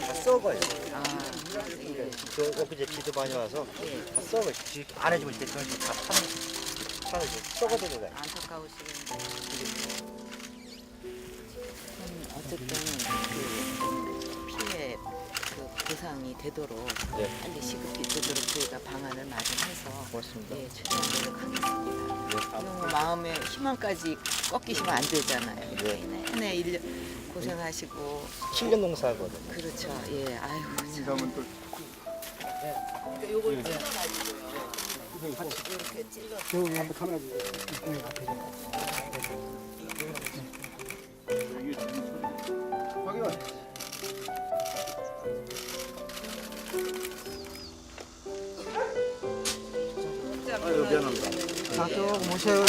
다 썩어요. 이게 그 엊그제 비도 많이 와서 다 썩어요. 지- 안 해주면 이제 그런 식다 파는, 파는 게 썩어들어가요. 안타까우시겠는데. 음, 어쨌든 그 피해 그 보상이 되도록 네. 빨리 시급히 되도록 저희가 방안을 마련해서 고맙습니다. 예, 최대한 노력하겠습니다. 너무 마음에 희망까지 꺾이시면 안 되잖아요. 네. 내내 일년 고생하시고 7년 농사하거든요. 그렇죠. 예, 아유 참. 그러면 또 요걸 찔 러가지고요. 이렇게 찔러. 여기 한번 카메라. 네, 앞에 좀. 확인. 아유 미안합니다. 자, 좀 모셔요.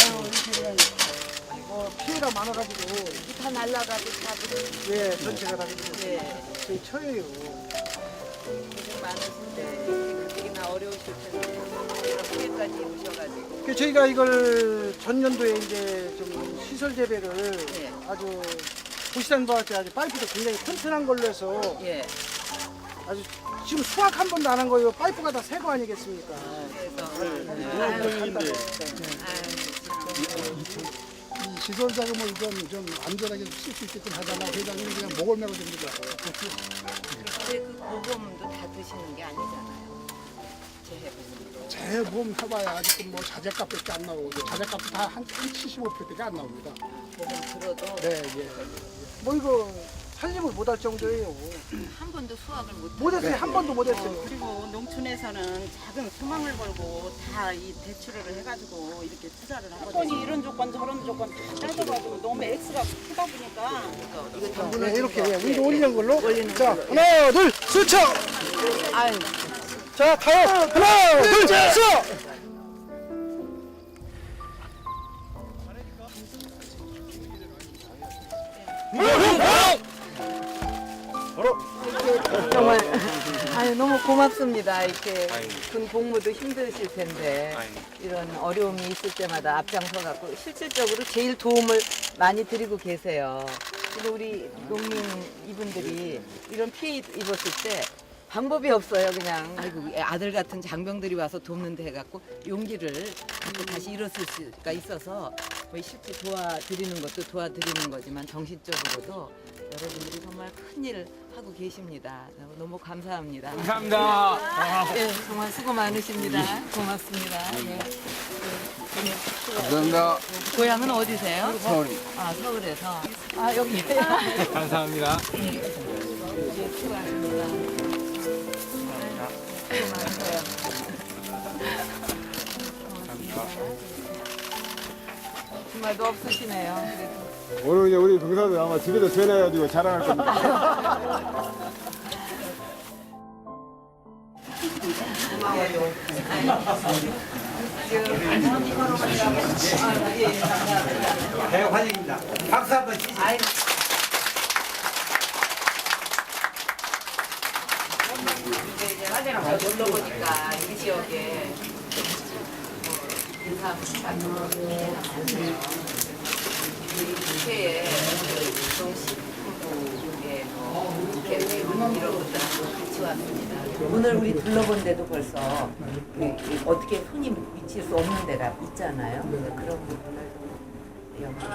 어, 피해가 많아가지고, 다 날라가고 다 그래. 예, 전체가 다 예. 저희 처예요. 고생 많으신데 그 저희가 이걸 전년도에 이제 좀 시설 재배를 예. 아주 보시다는 바와 같이 아주 파이프도 굉장히 튼튼한 걸로 해서 예. 아주 지금 수확 한 번도 안 한 거예요. 파이프가 다 새 거 아니겠습니까? 그래서. 이용인데 이 시설 자금을 좀, 좀 안전하게 쓸 수 있게끔 해달라고 회장님 그냥 목을 메고 됩니다. 근데 그 보험도 다 드시는 게 아니잖아요 재해보험 재보험 해봐야 아직은 뭐 자재값밖에 안 나오고 자재값도 다한 75%밖에 안 나옵니다. 보험 들어도 네, 예. 뭐 이거 살림을 못할 정도예요. 한 번도 수확을 못 못 했어요. 한 번도 못 했어요. 그리고 농촌에서는 작은 소망을 걸고 다 이 대출을 해가지고 이렇게 투자를 하거든요. 조건이 이런 조건 저런 조건 다 따져가지고 너무 X가 크다 보니까 이거 네, 이렇게 예, 위로 올리는 걸로. 자, 하나, 둘, 스쳐! 아유 자, 가요! 하나, 둘, 스쳐! 정말 아유 너무 고맙습니다 이렇게 군 복무도 힘드실 텐데 이런 어려움이 있을 때마다 앞장서 갖고 실질적으로 제일 도움을 많이 드리고 계세요. 근데 우리 농민 이분들이 이런 피해 입었을 때 방법이 없어요 그냥 아이고 아들 같은 장병들이 와서 돕는데 해갖고 용기를 갖고 다시 일어설 수가 있어서 뭐 실제 도와드리는 것도 도와드리는 거지만 정신적으로도 여러분들이 정말 큰일 하고 계십니다. 너무, 감사합니다. 감사합니다. 예, 정말 수고 많으십니다. 고맙습니다. 예. 감사합니다. 고향은 어디세요? 서울. 아 서울에서. 아 여기. 감사합니다. 예, 수고하십니다. 말도 없으시네요. 오늘 이제 우리 병사들 아마 집에서 전화해가지고 자랑할 겁니다. 고마워요. 감사합니다. 대환영입니다. 박수 한번 치세요. 이제 놀러 보니까 이 지역에 뭐. 우리 국회에 뭐 이런 것들 같이 왔습니다. 오늘 우리 둘러본 데도 벌써 그- 그 어떻게 손이 미칠 수 없는 데가 있잖아요. 그래서 그런 부분을 좀 연구해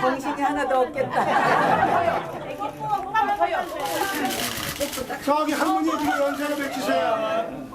정신이 하나도 없겠다. 저기 한 분이 지금 연세를 맺히세요.